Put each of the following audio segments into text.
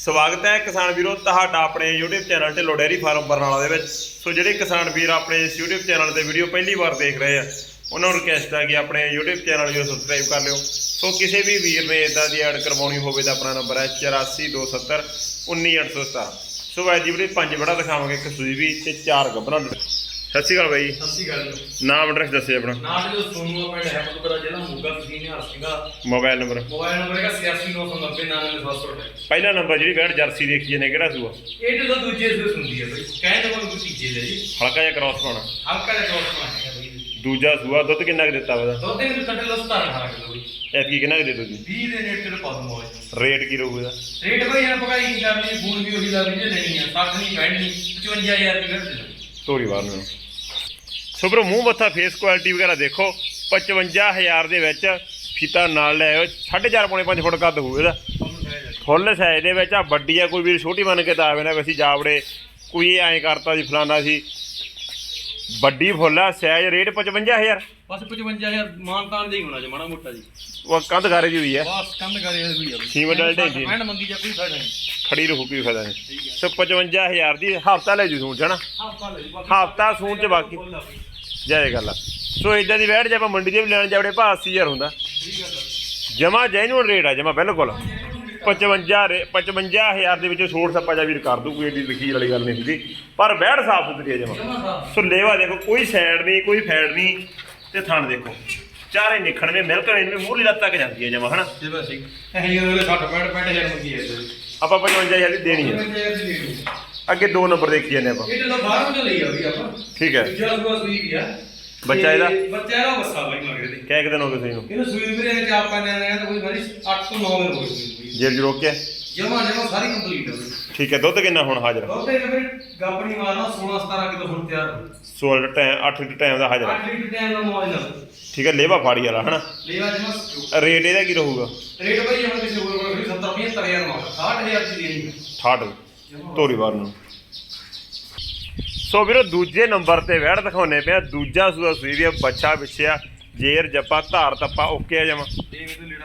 ਸਵਾਗਤ ਹੈ ਕਿਸਾਨ ਵੀਰੋ, ਤੁਹਾਡਾ ਆਪਣੇ YouTube channel Dhillon dairy farm Barnala ਦੇ ਵਿੱਚ। ਸੋ ਜਿਹੜੇ ਕਿਸਾਨ ਵੀਰ ਆਪਣੇ ਇਸ YouTube ਚੈਨਲ ਤੇ ਵੀਡੀਓ ਪਹਿਲੀ ਵਾਰ ਦੇਖ ਰਹੇ ਆ, ਉਹਨਾਂ ਨੂੰ ਰਿਕਵੈਸਟ ਆ ਕਿ ਆਪਣੇ YouTube ਚੈਨਲ ਨੂੰ ਸਬਸਕ੍ਰਾਈਬ ਕਰ ਲਿਓ। ਸੋ ਕਿਸੇ ਵੀ ਵੀਰ ਨੇ ਇਦਾਂ ਦੀ ਐਡ ਕਰਵਾਉਣੀ ਹੋਵੇ ਤਾਂ ਆਪਣਾ ਨੰਬਰ ਹੈ 8427 19817 ਸੋ ਅੱਜ ਦੀ ਵੀਡੀਓ ਪੰਜ ਬੜਾ ਦਿਖਾਵਾਂਗੇ ਇੱਕ ਸੂਈ ਵੀ ਤੇ ਚਾਰ ਗੱਭਰਾਂ ਸਤਿ ਸ਼੍ਰੀ ਅਕਾਲ ਬਾਈ ਸਤਿ ਸ਼੍ਰੀ ਅਕਾਲ ਜੀ। ਨਾਮ ਐਡਰੈਸ ਦੱਸਿਓ ਆਪਣਾ। ਨਾਮ ਜੋ ਸੋਨੂ ਪਿੰਡ ਹੈ ਮਤਲਬ ਜ਼ਿਲ੍ਹਾ ਮੋਗਾ ਤਹਿਸੀਲ Nihal Singha mobile number. Mobile number ਹੈਗਾ 8699909728 ਪਹਿਲਾ ਨੰਬਰ ਜਿਹੜੀ ਵੈਟ ਜਰਸੀ ਦੇਖੀ ਨੇ ਕਿਹੜਾ ਸੂਆ? ਇਹ ਢਿੱਲੋਂ ਦੂਜੇ ਸੂਏ ਸੁਣਦੀ ਹੈ ਬਈ। ਕਹਿੰਦੇ ਮਨ ਕੋਈ ਤੀਜੇ ਦੇ ਜੀ। ਹਲਕਾ ਜਿਹਾ ਕ੍ਰਾਸ ਪਾਉਣਾ। ਹਲਕਾ ਜਿਹਾ ਕ੍ਰੋਸ ਪਾਣਾ ਹੈ ਬਈ। ਦੂਜਾ ਸੂਆ ਦੁੱਧ ਕਿੰਨਾ ਕੁ ਦਿੱਤਾ ਉਹਦਾ? ਦੋ ਤਿੰਨ ਕੱਟੇ ਲੋ 17 18 ਕਿਲੋ ਬਈ। ਐਤਕੀ ਕਿੰਨਾ ਕੁ ਦੇ ਦੋ ਜੀ? 20 ਦੇ ਨੇੜੇ ਤੇ ਪਾ ਦੂੰ ਮੋਜ ਰੇਟ ਕੀ ਰਹੂਗਾ ਇਹਦਾ? ਰੇਟ ਬਈ ਇਹਨਾਂ ਪਕਾਈ ਨਹੀਂ ਕਰਨੀ ਫੋਨ ਵੀ ਉਹੀ ਲੱਗ ਜੇ ਲੈਣੀ ਆ 60 ਨਹੀਂ 65 ਨਹੀਂ 55000 ਰੁਪਏ ਦੇ ਤੋਰੀ ਵਾਰ ਨੂੰ ਸੋ ਬਰੋ ਮੂੰਹ ਮੱਥਾ ਫੇਸ ਕੁਆਲਿਟੀ ਵਗੈਰਾ ਦੇਖੋ 55000 ਦੇ ਵਿੱਚ ਫੀਤਾ ਨਾਲ ਲੈ ਆਇਓ 4.5 ਪੌਣੇ 5 ਫੁੱਟ ਕੱਦ ਹੋਊ ਇਹਦਾ। ਫੁੱਲ ਸਾਈਜ਼ ਦੇ ਵਿੱਚ ਆ ਵੱਡੀ ਆ ਕੋਈ ਵੀਰ ਛੋਟੀ ਮੰਨ ਕੇ ਤਾਂ ਆਵੇ ਨਾ ਅਸੀਂ ਜਾਵੜੇ ਕੋਈ ਐਂ ਕਰਤਾ ਜੀ ਫਲਾਨਾ ਸੀ। ਵੱਡੀ ਫੁੱਲ ਆ ਸਾਈਜ਼ ਰੇਟ 55000 ਬਸ 55000 ਮਾਨਤਾਨ ਦੇ ਹੀ ਹੋਣਾ ਜੇ ਮਾੜਾ ਮੋਟਾ ਜੀ। ਉਹ ਕੰਧ ਘਾਰੇ ਦੀ ਹੋਈ ਹੈ ਬਸ ਕੰਦ ਕਰੇ ਹੋਈ ਆ। ਸੀਮੈਂਟ ਵਾਲੀ ਢੇਜੀ। ਪੈਣ ਮੰਦੀ ਜਾਂ ਕੋਈ ਫਾਇਦਾ ਨਹੀਂ। ਖੜੀ ਰਹੂ ਕੀ ਫਾਇਦਾ ਨਹੀਂ। ਸੋ 55000 ਦੀ ਹਫਤਾ ਲੈ ਜੂ ਸੂਟ ਜਣਾ ਹਫਤਾ ਲੈ ਹਫ਼ਤਾ ਸੂਣ ਚ ਬਾਕੀ। ਜੈ ਗੱਲ ਆ ਸੋ ਇਦਾਂ ਦੀ ਵੈਟ ਜੇ ਆਪਾਂ ਮੰਡੀ ਦੇ ਵੀ ਲੈਣ ਜਾਵੜੇ ਭਾਅ 80000 ਹੁੰਦਾ। ਠੀਕ ਹੈ ਜਮਾ ਜੈਨੂਨ ਰੇਟ ਆ ਜਮਾ ਬਿਲਕੁਲ। 55 ਰੇ 55000 ਦੇ ਵਿੱਚੋਂ ਛੋੜ ਸੱਪਾ ਜਾ ਵੀਰ ਕਰ ਦੂ ਕੋਈ ਏਡੀ ਲਖੀਰ ਵਾਲੀ ਗੱਲ ਨਹੀਂ ਹੁੰਦੀ। ਪਰ ਬੈੜ ਸਾਫ਼ ਸੁਥਰੀ ਆ ਜਮਾ। ਸੋ ਲੇਵਾ ਦੇਖੋ ਕੋਈ ਸਾਈਡ ਨਹੀਂ ਕੋਈ ਫੈਡ ਨਹੀਂ ਤੇ ਥਣ ਦੇਖੋ। ਚਾਰੇ ਨਿਖਣਵੇਂ ਮਿਲਕ ਨੇ ਮੂਹਰੀ ਲੱਤ ਤੱਕ ਜਾਂਦੀ ਹੈ ਜਮਾ ਹਨਾ? ਜੀ ਬਸ ਠੀਕ ਇਹ ਜੀ ਉਹਦੇ 60 ਪੈਂਟ ਪੈਂਟ ਹਜ਼ਾਰ ਮੰਗੀ ਹੈ ਆਪਾਂ 55000 ਦੀ ਦੇਣੀ ਹੈ ਅੱਗੇ ਦੋ ਨੰਬਰ ਦੇਖੀ ਜਾਂਦੇ ਆਪਾਂ। ਇਹ ਤਾਂ ਬਾਹਰ ਤੋਂ ਲਈ ਆ ਵੀ ਆਪਾਂ। ਠੀਕ ਹੈ। ਦੂਜਾ ਸੂਆ ਸੂਈ ਵੀ ਆ। ਬੱਚਾ ਇਹਦਾ? ਬੱਚਾ ਇਹਦਾ ਬੱਸਾ ਬਾਈ ਮਗਰ ਦੇ ਕਿਹ ਦਿਨ ਹੋ ਗਏ ਸਹੀ ਨੂੰ ਇਹਨੂੰ ਸੂਈ ਵੀਰੇ ਨੇ ਚਾਰ ਪੰਜ ਦਿਨ ਤਾਂ ਕੋਈ ਸਾਰੀ 8 ਤੋਂ 9 ਦਿਨ ਹੋ ਗਏ ਜੇਰ ਜੀ ਰੋਕਿਆ ਜਮਾ ਜਮਾ ਸਾਰੀ ਕੰਪਲੀਟ ਬਈ। ਠੀਕ ਹੈ ਦੁੱਧ ਕਿੰਨਾ ਹੁਣ ਹਾਜ਼ਰ? ਬਹੁਤੇ ਇਹਨੇ ਗਾਪਣੀ ਮਾਰਨਾ 16 17 ਕਿਲੋ ਹੁਣ ਤਿਆਰ 16 ਟਾਈਮ 8 ਟਾਈਮ ਦਾ ਹਾਜ਼ਰ 8 ਲੀਟਰ ਟਾਈਮ ਦਾ ਮੌਜ ਨਾਲ ਠੀਕ ਹੈ ਲੇਵਾ ਫਾੜੀ ਵਾਲਾ ਹਨਾ? ਲੈਵਾ ਜਮਾ ਰੇਟ ਇਹਦਾ ਕੀ ਰਹੂਗਾ? ਰੇਟ ਬਈ ਹੁਣ ਕਿਸੇ ਹੋਰ ਕੋਲ 70 75000 ਮਾਰ 60000 ਦੀ ਦੇਣੀ 68 ਧੋਰੀ ਵਾਰ ਨੂੰ। ਸੋ ਵੀਰੋ ਦੂਜੇ ਨੰਬਰ ਤੇ ਵਹਿੜ ਦਿਖਾਉਨੇ ਪਿਆ ਦੂਜਾ ਸੂਆ ਸੂਈ ਵੀ ਆ, ਬੱਚਾ ਵਿਛਿਆ ਜੇਰ ਜੱਪਾ ਧਾਰ ਤੱਪਾ ਓਕੇ ਆ ਜਮਾ।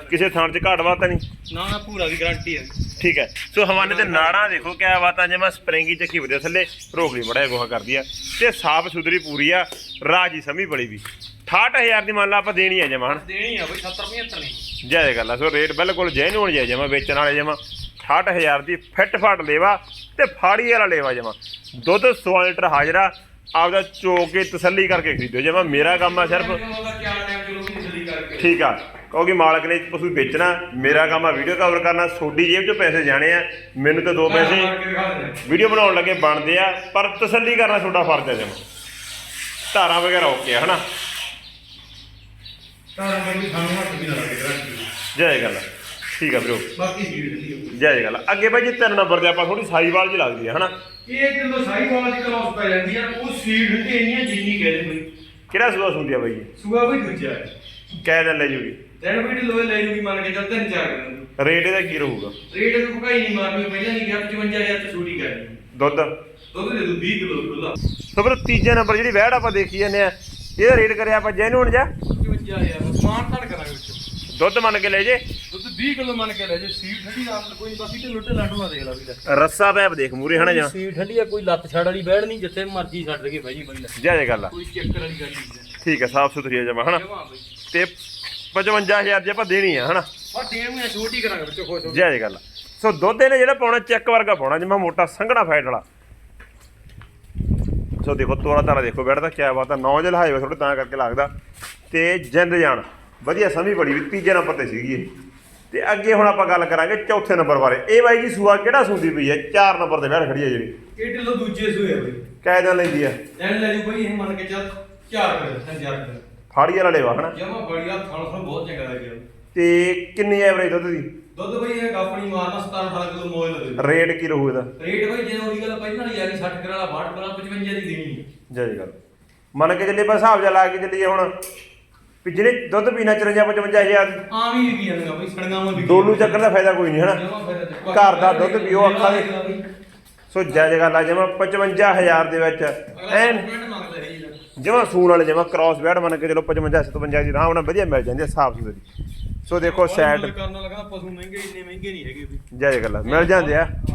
ਕਿਸੇ ਥਾਂ 'ਚ ਘਾਟ ਵਾਤਾ ਨਹੀਂ? ਨਾ ਨਾ ਪੂਰਾ ਦੀ ਗਾਰੰਟੀ ਹੈ ਠੀਕ ਹੈ। ਸੋ ਹਵਾਨੇ ਤੇ ਨਾੜਾਂ ਦੇਖੋ ਕਿਆ ਬਾਤਾਂ ਜਮਾ ਸਪਰਿੰਗੀ ਚੱਕੀ ਵਧੀਆ ਥੱਲੇ। ਰੋਕਲੀ ਬੜਾ ਗੋਹਾ ਕਰਦੀ ਆ। ਤੇ ਸਾਫ਼ ਸੁਥਰੀ ਪੂਰੀ ਆ। ਰਾਜੀ ਸਮੀ ਬੜੀ ਵੀ। 68000 ਦੀ ਮੰਨ ਲਾ ਆਪਾਂ ਦੇਣੀ ਆ ਜਮਾ ਹਣ ਦੇਣੀ ਆ ਬਈ 70 75 ਨਹੀਂ। ਜੈ ਗੱਲ ਆ ਸੋ ਰੇਟ ਬਿਲਕੁਲ ਜੈਨੂਨ ਜੈ ਜਮਾ ਵੇਚਣ ਵਾਲੇ ਜਮਾ। 68000 ਦੀ ਫਿੱਟ ਫਾਟ ਲੇਵਾ ਤੇ ਫਾੜੀ ਵਾਲਾ ਲੇਵਾ ਜਮਾ। ਦੁੱਧ 100 ਲੀਟਰ ਹਾਜ਼ਰਾ ਆਪਦਾ ਚੋ ਕੇ ਤਸੱਲੀ ਕਰਕੇ ਖਰੀਦੋ ਜਮਾ ਮੇਰਾ ਕੰਮ ਆ ਸਿਰਫ। ਠੀਕ ਆ ਕਿਉਂਕਿ ਮਾਲਕ ਨੇ ਪਸ਼ੂ ਵੇਚਣਾ ਮੇਰਾ ਕੰਮ ਆ ਵੀਡੀਓ ਕਵਰ ਕਰਨਾ ਸੋਡੀ ਜੇਬ 'ਚੋਂ ਪੈਸੇ ਜਾਣੇ ਆ ਮੈਨੂੰ ਤਾਂ ਦੋ ਪੈਸੇ। ਵੀਡੀਓ ਬਣਾਉਣ ਲੱਗੇ ਬਣਦੇ ਆ ਪਰ ਤਸੱਲੀ ਕਰਨਾ ਤੁਹਾਡਾ ਫਰਜ਼ ਹੈ ਜਮਾ। ਧਾਰਾਂ ਵਗੈਰਾ ਓਕੇ ਆ ਹਨਾ? ਤਾਂ ਬਈ ਸਾਨੂੰ ਹੱਥ ਵੀ ਨਾ ਲੱਗੇ ਗਾਰੰਟੀ ਜੈ ਗੱਲ। ਠੀਕ ਆ ਵੀਰੋ। ਬਾਕੀ ਠੀਕ ਜੈ ਗੱਲ। ਅੱਗੇ ਬਾਈ ਜੀ ਤਿੰਨ ਨੰਬਰ ਤੇ ਆਪਾਂ ਥੋੜੀ ਸਾਈਵਾਲ ਜੀ ਲੱਗਦੀ ਆ ਹਨਾ? ਇਹ ਕਿਲੋ ਸਾਈ ਵਾਲਾ ਦੀ ਕਲੋਸ ਪੈ ਜਾਂਦੀ ਆ ਉਹ ਸੀਡ ਹੱਟੀ ਇੰਨੀਆਂ ਜਿੰਨੀ ਕਹਦੇ ਬਈ। ਕਿਹੜਾ ਸੂਆ ਸੁਣਦੀ ਆ ਬਾਈ ਜੀ? ਸੂਆ ਵੀ ਦੂਜਾ ਹੈ। ਕਹਿ ਦਿਨ ਲੈ ਜੂਗੀ। ਦਿਨ ਵੀ ਲੋਏ ਲੈ ਜੂਗੀ ਮੰਨ ਕੇ ਚੱਲ ਤਿੰਨ ਚਾਰ ਦਿਨ ਰੇਟ ਇਹਦਾ ਕੀ ਰਹੂਗਾ? ਰੇਟ ਤੇ ਕੋਈ ਨਹੀਂ ਮਾਰਨੀ ਪਹਿਲਾਂ ਨਹੀਂ ਗਿਆ 55000 ਤੇ ਛੋਟੀ ਕਰਨੀ ਦੁੱਧ? ਦੁੱਧ ਦੇ ਦੂ 20 ਕਿਲੋ ਖੁੱਲਾ ਸੋ ਫਿਰ ਤੀਜੇ ਨੰਬਰ ਜਿਹੜੀ ਵਹਿੜ ਆਪਾਂ ਦੇਖੀ ਜਾਂਦੇ ਆ ਇਹਦਾ ਰੇਟ ਕਰਿਆ ਆਪਾਂ ਜੈਨੂਨ ਜਾ? 55000 ਸਮਾਨ ਤੜ ਕਰਾਂਗੇ ਵਿੱਚ। ਦੁੱਧ ਮੰਨ ਕੇ ਲੈ ਜੇ। ਦੁੱਧ 20 ਕਿਲੋ ਮੰਨ ਕੇ ਲੈ ਜੇ ਸੀਡ ਠੰਡੀ ਨਾਲ ਕੋਈ ਨਹੀਂ ਬਾਕੀ ਤੇ ਲੁੱਟੇ ਲਾਟੂ ਨਾ ਦੇਖ ਲਾ ਵੀ ਲੈ। ਰੱਸਾ ਪੈਪ ਦੇਖ ਮੂਰੇ ਹਨਾ ਜਾਂ। ਸੀਡ ਠੰਡੀ ਆ ਕੋਈ ਲੱਤ ਛੜ ਵਾਲੀ ਬੈੜ ਨਹੀਂ ਜਿੱਥੇ ਮਰਜ਼ੀ ਛੱਡ ਕੇ ਬਈ ਬਈ ਲੈ ਜੈ। ਜੈ ਗੱਲ ਆ। ਕੋਈ ਚੱਕਰ ਵਾਲੀ ਗੱਲ ਨਹੀਂ ਠੀਕ ਆ ਸਾਫ਼ ਸੁਥਰੀ ਆ ਜਮਾ ਬਈ। ਤੇ 55000 ਜੇ ਆਪਾਂ ਦੇਣੀ ਆ ਹਨਾ? ਆ ਟੇਮ ਨੂੰ ਛੋਟੀ ਕਰਾਂਗੇ ਵਿੱਚੋਂ ਖੁਸ਼ ਹੋ ਜੈ ਜੈ ਗੱਲ ਆ। ਸੋ ਦੁੱਧ ਇਹਨੇ ਜਿਹੜਾ ਪਾਉਣਾ ਚੈੱਕ ਵਰਗਾ ਪਾਉਣਾ ਜਿਵੇਂ ਮੋਟਾ ਸੰਘਣਾ ਫੈਟ ਵਾਲਾ। ਸੋ ਦੇਖੋ ਤੋਰਾ ਤਾਰਾ ਦੇਖੋ ਬੈਠਦਾ ਕਿਆ ਬਾਤ ਆ। ਨੌ ਜਲ ਹਾਈਵੇ ਥੋੜੇ ਤਾਂ ਕਰਕੇ ਲੱਗਦਾ। ਤੇ ਜਿੰਦ ਜਾਨ ਵਧੀਆ ਸਮੀ ਬੜੀ ਵੀ ਤੀਜੇ ਨੰਬਰ ਤੇ ਸੀਗੀ ਇਹ। ਤੇ ਅੱਗੇ ਹੁਣ ਆਪਾਂ ਗੱਲ ਕਰਾਂਗੇ ਚੌਥੇ ਨੰਬਰ ਬਾਰੇ। ਇਹ ਬਾਈ ਜੀ ਸੂਆ ਕਿਹੜਾ ਸੂਦੀ ਪਈ ਹੈ? ਚਾਰ ਨੰਬਰ ਤੇ ਬੈਠ ਖੜੀ ਹੈ ਜਿਹੜੀ। ਇਹ ਢਿੱਲੋ ਦੂਜੇ ਸੂਏ ਬਈ। ਕਾਇਦਾ ਲੈਂਦੀ ਆ? ਲੈਣ ਲੈ ਬਈ ਇਹ ਮੰਨ ਕੇ ਚੱਲ ਚਾਰ ਕਰ ਹਜ਼ਾਰ ਕਰ। ਫਾੜੀ ਵਾਲਾ ਲੇਵਾ ਹਨਾ? ਜਮਾ ਬੜੀਆ ਥਣ ਥਣ ਬਹੁਤ ਚੰਗਾ ਲੱਗਿਆ ਤੇ ਕਿੰਨੀ ਐਵਰੇਜ ਦੁੱਧ ਦੀ? ਦੁੱਧ ਬਈ ਇਹ ਕਾਪਣੀ ਮਾਰਨਾ 17 18 ਕਿਲੋ ਮੋਇਲ ਲੱਗੇ ਰੇਟ ਕੀ ਰਹੂ ਇਹਦਾ? ਰੇਟ ਬਈ ਜੇ ਉਹਦੀ ਗੱਲ ਪਹਿਲਾਂ ਵਾਲੀ ਆ ਗਈ 60 ਕਰ ਵਾਲਾ 62 ਕਰ 55 ਦੀ ਦੇਣੀ ਹੈ। ਜੈ ਜੀ ਗੱਲ। ਮੰਨ ਕੇ ਚੱਲੇ ਬਸ ਹਿਸਾਬ ਜਿਹਾ ਲਾ ਕੇ ਚੱਲੀਏ ਹੁਣ। ਵੀ ਜਿਹੜੇ ਦੁੱਧ ਪੀਣਾ 54 55000 ਆਮ ਹੀ ਵਿਕੀ ਜਾਂਦੀਆਂ ਬਈ ਸੜੀਆਂ ਵਾਂ ਵਿਕੀ ਡੋਲੂ ਚੱਕਣ ਦਾ ਫਾਇਦਾ ਕੋਈ ਨਹੀਂ ਹਨਾ। ਘਰ ਦਾ ਦੁੱਧ ਪੀਓ, ਅੱਖਾਂ ਦੇ- ਸੋ ਜੈ ਜੈ ਗੱਲ ਆ ਜਮਾ 55000 ਦੇ ਵਿੱਚ। ਐਨ ਹੈ ਜੀ। ਜਮਾ ਸੂਣ ਵਾਲੇ ਜਮਾ ਕ੍ਰਾਸ ਬੈਡ ਮੰਨ ਕੇ ਚਲੋ 55 57 ਦੀ ਆਰਾਮ ਨਾਲ ਵਧੀਆ ਮਿਲ ਜਾਂਦੀ ਆ ਸਾਫ਼ ਸੁਥਰੀ। ਸੋ ਦੇਖੋ ਸੈਟ ਕਰਨ ਕਹਿੰਦਾ ਪਸ਼ੂ ਮਹਿੰਗੇ ਇੰਨੇ ਮਹਿੰਗੇ ਨਹੀਂ ਹੈਗੇ ਵੀ ਜਾਇਜ਼ ਗੱਲ ਆ ਮਿਲ ਜਾਂਦੇ ਆ। ਹਾਂ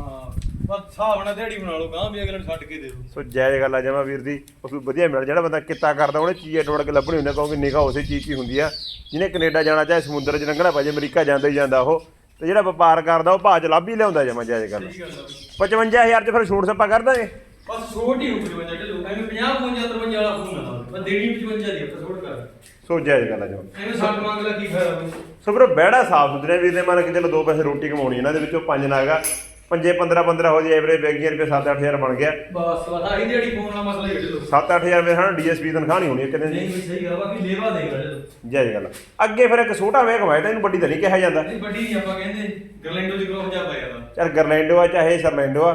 ਬਸ ਹਿਸਾਬ ਨਾਲ ਦਿਹਾੜੀ ਬਣਾ ਲਓ ਗਾਂ ਵੀ ਅਗਲੇ ਨੂੰ ਛੱਡ ਕੇ ਦੇ ਦਿਓ। ਸੋ ਜਾਇਜ਼ ਗੱਲ ਆ ਜਮਾ ਵੀਰ ਦੀ। ਉਸ ਨੂੰ ਵਧੀਆ ਮਿਲ ਜਿਹੜਾ ਬੰਦਾ ਕਿੱਤਾ ਕਰਦਾ ਉਹਨੇ ਚੀਜ਼ ਐਡਵੜ ਕੇ ਲੱਭਣੀ ਹੁੰਦੀ ਕਿਉਂਕਿ ਨਿਗਾਹ ਉਸੇ ਚੀਜ਼ ਹੀ ਹੁੰਦੀ ਆ। ਜਿਹਨੇ ਕੈਨੇਡਾ ਜਾਣਾ ਚਾਹੇ ਸਮੁੰਦਰ 'ਚ ਲੰਘਣਾ ਪੈ ਜੇ ਅਮਰੀਕਾ ਜਾਂਦਾ ਹੀ ਜਾਂਦਾ ਉਹ। ਤੇ ਜਿਹੜਾ ਵਪਾਰ ਕਰਦਾ ਉਹ ਭਾਅ 'ਚ ਲੱਭ ਹੀ ਲਿਆਉਂਦਾ ਜਮਾ ਜਾਇਜ਼ ਗੱਲ ਸਹੀ ਗੱਲ ਆ ਬਈ। 55000 'ਚ ਫਿਰ ਛੂਟ ਸੱਪਾ ਕਰ ਦਾਂਗੇ ਬਸ ਛੋਟ ਹੀ ਉੱਪਰ ਕਿ ਲੋਕਾਂ ਨੂੰ 50 55 53 ਵਾਲਾ ਫੋਨ ਆ ਬਸ ਦੇਣੀ 55 ਦੀ ਆਪਾਂ ਛੋਟ ਕਰ। ਸੋ ਜਾਇਜ਼ ਗੱਲ ਆ ਜਮਾ। ਐਵੇਂ ਮੰਗ ਲਾ ਕੀ ਫਾਇਦਾ ਸੋ ਵੀਰੋ ਬਹਿੜਾ ਸਾਫ਼ ਸੁਥਰੇ ਵੀਰ ਨੇ ਮੰਨ ਕੇ ਚਲੋ ਦੋ ਪੈਸੇ ਰੋਟੀ ਕਮਾਉਣੀ ਇਹਨਾਂ ਦੇ ਵਿੱਚੋਂ ਪੰਜ ਨਾਗਾ। ਪੰਜੇ 15 15 ਹੋ ਜੇ ਐਵਰੇਜ ਬੈਗੀਆਂ ਰੁਪਏ 7-8000 ਬਣ ਗਿਆ। ਬਸ ਬਸ ਆਹੀ ਦਿਹਾੜੀ ਫੋਨ ਨਾਲ ਮਸਲਾ ਹੀ ਲਓ। 7-8000 ਰੁਪਏ ਹਨ ਡੀਐਸਪੀ ਤਨਖਾਹ ਨਹੀਂ ਹੋਣੀ ਇੱਕ ਦਿਨ ਦੀ। ਨਹੀਂ ਬਈ ਸਹੀ ਗੱਲ ਆ ਬਾਕੀ ਲੇਵਾ ਦੇਗਾ ਜਦੋਂ ਜਾਇਜ਼ ਗੱਲ। ਅੱਗੇ ਫਿਰ ਇੱਕ ਛੋਟਾ ਵੇਖ ਹੋਇਆ ਤਾਂ ਇਹਨੂੰ ਵੱਡੀ ਤਾਂ ਨਹੀਂ ਕਿਹਾ ਜਾਂਦਾ। ਨਹੀਂ ਵੱਡੀ ਨਹੀਂ ਆਪਾਂ ਕਹਿੰਦੇ। ਗਰਲੈਂਡੋ ਦੀ ਗਰੋਹ ਜਾ ਪਾਇਆ ਦਾ ਚਲ ਗਰਲੈਂਡੋ ਆ ਚਾਹੇ ਸਰਲੈਂਡੋ ਆ।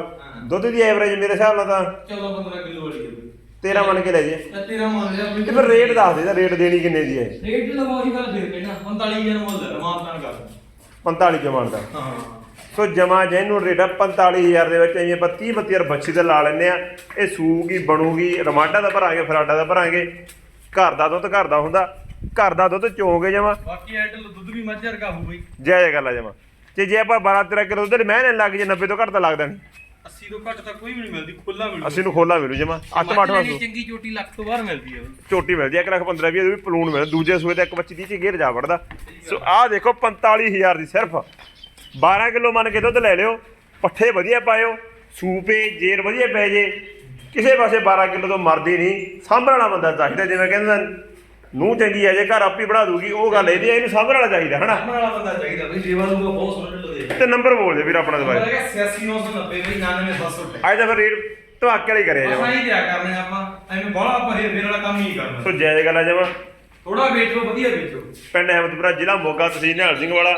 ਦੁੱਧ ਦੀ ਐਵਰੇਜ ਮੇਰੇ ਹਿਸਾਬ ਨਾਲ ਤਾਂ 14 15 ਕਿਲੋ ਵਾਲੀ ਹੈ ਬਈ 13 ਮੰਨ ਕੇ ਲੈ ਜੇ। ਤਾਂ ਤੇਰਾ ਮੰਨ ਲਿਆ ਤੇ ਫਿਰ ਰੇਟ ਦੱਸ ਦੇ ਇਹਦਾ ਰੇਟ ਦੇਣੀ ਕਿੰਨੇ ਦੀ ਹੈ ਰੇਟ ਲਵਾਓ ਹੀ ਗੱਲ ਫਿਰ ਕਹਿਣਾ 45000 ਮੁੱਲ ਹੈ ਮਾਨਤਾਨ ਕਰ 45 ਜਮਾਨ ਦਾ ਹਾਂ। ਸੋ ਜਮਾ ਜੈਨੂਨ ਰੇਟ ਆ 45000 ਦੇ ਵਿੱਚ ਐਵੇਂ ਆਪਾਂ 30 32000 ਬੱਚੀ ਤੇ ਲਾ ਲੈਨੇ ਆ ਇਹ ਸੂਗੀ ਬਣੂਗੀ ਰਮਾਡਾ ਦਾ ਭਰਾਂਗੇ ਫਰਾਡਾ ਦਾ ਭਰਾਂਗੇ। ਘਰ ਦਾ ਦੁੱਧ ਘਰ ਦਾ ਹੁੰਦਾ। ਘਰ ਦਾ ਦੁੱਧ ਚੋਗੇ ਜਮਾ। ਬਾਕੀ ਐਂਡ ਦੁੱਧ ਵੀ ਮੱਝ ਵਰਗਾ ਹੋਊ ਬਈ। ਗੱਲ ਆ ਜਮਾ। ਤੇ ਜੇ ਆਪਾਂ 12 13 ਕਿਲੋ ਦੁੱਧ ਮੈਂ ਲੱਗ ਜੇ 90 ਤੋਂ ਘੱਟ ਤਾਂ ਲੱਗਦਾ ਨਹੀਂ 80 ਤੋਂ ਘੱਟ ਤਾਂ ਕੋਈ ਵੀ ਨਹੀਂ ਮਿਲਦੀ ਖੁੱਲਾ ਮਿਲੂ। ਅਸੀਂ ਨੂੰ ਖੋਲਾ ਮਿਲੂ ਜਮਾ। 8 8 ਮੱਝ ਵਾਸੂ ਲੈਣੀ ਚੰਗੀ ਚੋਟੀ ਲੱਖ ਤੋਂ ਬਾਹਰ ਮਿਲਦੀ ਹੈ ਬਈ। ਝੋਟੀ ਮਿਲਦੀ ਹੈ 1 ਲੱਖ 15 20 ਵੀ ਪਲੂਣ ਮਿਲਦਾ। ਦੂਜੇ ਸੂਏ ਤੇ ਇੱਕ ਬੱਚੀ ਦੀ ਚ ਗੇਰ ਜਾ ਵੜਦਾ ਸੋ ਆਹ ਦੇਖੋ 45000 ਦੀ ਸਿਰਫ। 12 ਕਿਲੋ ਮੰਨ ਕੇ ਦੁੱਧ ਲੈ ਲਿਓ ਪੱਠੇ ਵਧੀਆ ਪਾਇਓ ਸੂਪੇ ਜੇਰ ਵਧੀਆ ਪੈ ਜੇ ਕਿਸੇ ਪਾਸੇ 12 ਕਿਲੋ ਤੋਂ ਮਰਦੀ ਨਹੀਂ ਸਾਂਭਣ ਵਾਲਾ ਬੰਦਾ ਚਾਹੀਦਾ ਜਿਵੇਂ ਕਹਿੰਦੇ ਨੇ ਨੂੰ ਚੰਗੀ ਹੈ ਜੇ ਘਰ ਆਪੀ ਬਣਾ ਦੂਗੀ ਉਹ ਗੱਲ ਇਹਦੀ ਹੈ ਇਹਨੂੰ ਸਾਂਭਣ ਵਾਲਾ ਚਾਹੀਦਾ ਹਨਾ? ਸਾਹਮਣੇ ਵਾਲਾ ਬੰਦਾ ਚਾਹੀਦਾ ਬਈ ਲੇਵਾ ਨੂੰ ਬਹੁਤ ਸੋਹਣਾ ਢਿੱਲੋ ਦੇ ਤੇ ਨੰਬਰ ਬੋਲ ਦੇ ਵੀਰ ਆਪਣਾ ਦਵਾਈ। ਮੇਰਾ ਕਿਹਾ 86990 ਬਈ 99700 ਅੱਜ ਤਾਂ ਫਿਰ ਰੇਟ ਧਮਾਕੇ ਵਾਲੀ ਕਰਿਆ ਜਾਵਾ। ਹੀ ਦਿਆ ਕਰਨੇ ਆਪਾਂ ਐਵੇਂ ਬਾਹਲਾ ਆਪਾਂ ਹੇਰ ਵਾਲਾ ਕੰਮ ਹੀ ਨਹੀਂ ਕਰਨਾ। ਸੋ ਜਾਇਜ਼ ਗੱਲ ਆ ਜਾਵਾ। ਥੋੜਾ ਵੇਚੋ ਵਧੀਆ ਵੇਚੋ। ਪਿੰਡ ਅਹਿਮਦਪੁਰਾ ਜ਼ਿਲ੍ਹਾ ਮੋਗਾ ਤਹਿਸੀਲ ਨਿਹਾਲ ਸਿੰਘ ਵਾਲਾ।